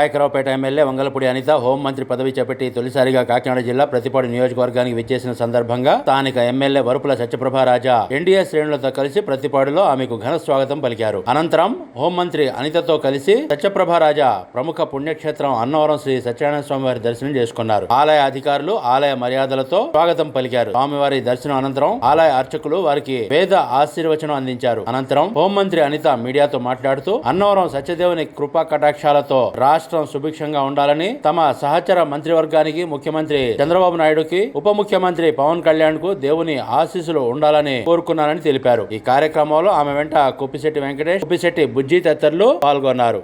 నాయకరావుపేట MLA Vangalapudi Anitha హోంమంత్రి పదవి చేపట్టి తొలిసారిగా కాకినాడ జిల్లా ప్రతిపాడు నియోజకవర్గానికి విచ్చేసిన సందర్భంగా స్థానిక ఎమ్మెల్యే వరుపుల సత్యప్రభారాజా ఎన్డీఏ శ్రేణులతో కలిసి ప్రతిపాడులో ఆమెకు ఘన స్వాగతం పలికారు. అనంతరం హోంమంత్రి అనితతో కలిసి సత్యప్రభారాజా ప్రముఖ పుణ్యక్షేత్రం అన్నవరం శ్రీ సత్యనారాయణ స్వామి వారి దర్శనం చేసుకున్నారు. ఆలయ అధికారులు ఆలయ మర్యాదలతో స్వాగతం పలికారు. స్వామివారి దర్శనం అనంతరం ఆలయ అర్చకులు వారికి వేద ఆశీర్వచనం అందించారు. అనంతరం హోంమంత్రి అనిత మీడియాతో మాట్లాడుతూ అన్నవరం సత్యదేవుని కృపా కటాక్షాలతో రాష్ట్ర సుభిక్షంగా ఉండాలని తమ సహచర మంత్రివర్గానికి ముఖ్యమంత్రి చంద్రబాబు నాయుడుకి ఉప ముఖ్యమంత్రి పవన్ కళ్యాణ్కు దేవుని ఆశీస్సులు ఉండాలని కోరుకున్నారని తెలిపారు. ఈ కార్యక్రమంలో ఆమె వెంట కుప్పిశెట్టి వెంకటేష్ కుప్పిశెట్టి బుజ్జి తదితరులు పాల్గొన్నారు.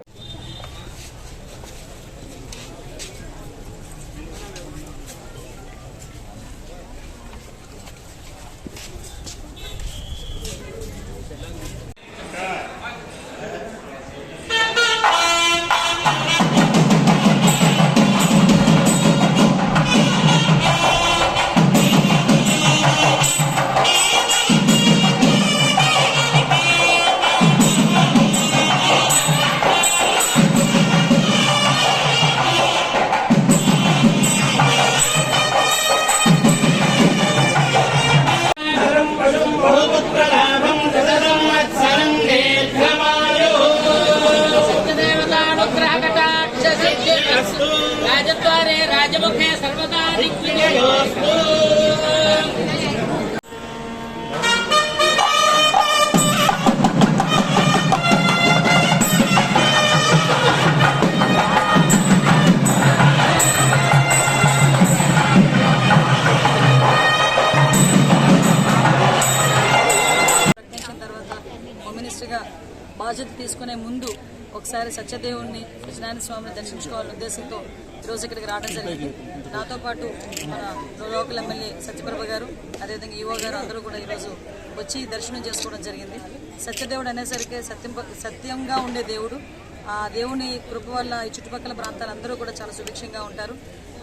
రాజద్వారే రాజముఖే సర్వదా బాధ్యత తీసుకునే ముందు ఒకసారి సత్యదేవుణ్ణి సత్యనారాయణ స్వామిని దర్శించుకోవాలనే ఉద్దేశంతో ఈరోజు ఇక్కడికి రావడం జరిగింది. నాతో పాటు మన లోకల్ ఎమ్మెల్యే సత్యప్రభ గారు అదేవిధంగా ఈవో గారు అందరూ కూడా ఈరోజు వచ్చి దర్శనం చేసుకోవడం జరిగింది. సత్యదేవుడు అనేసరికి సత్యం సత్యంగా ఉండే దేవుడు. ఆ దేవుని కృప వల్ల ఈ చుట్టుపక్కల ప్రాంతాలు అందరూ కూడా చాలా సుభిక్షంగా ఉంటారు.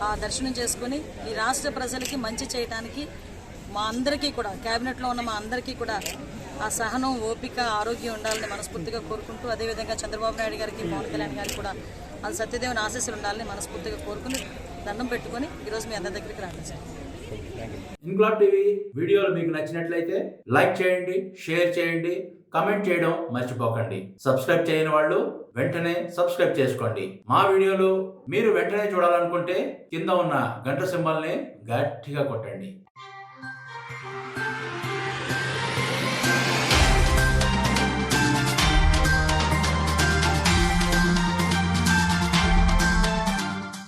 ఆ దర్శనం చేసుకుని ఈ రాష్ట్ర ప్రజలకి మంచి చేయడానికి మా అందరికీ కూడా క్యాబినెట్లో ఉన్న మా అందరికీ కూడా ఆ సహనం ఓపిక ఆరోగ్యం ఉండాలని మనస్ఫూర్తిగా కోరుకుంటూ అదేవిధంగా చంద్రబాబు నాయుడు గారికి పవన్ కళ్యాణ్ గారికి కూడా ఆ సత్యదేవుని ఆశీస్సులు ఉండాలని మనస్ఫూర్తిగా కోరుకుని దండం పెట్టుకొని ఈరోజు మీ అందరి దగ్గరికి రావడం జరిగింది. ఇంక్లాబ్ టీవీ వీడియోలు మీకు నచ్చినట్లయితే లైక్ చేయండి షేర్ చేయండి కమెంట్ చేయడం మర్చిపోకండి. సబ్స్క్రైబ్ చేయని వాళ్ళు వెంటనే సబ్స్క్రైబ్ చేసుకోండి. మా వీడియోలు మీరు వెంటనే చూడాలనుకుంటే కింద ఉన్న గంట సింబల్ని గట్టిగా కొట్టండి. Thank you.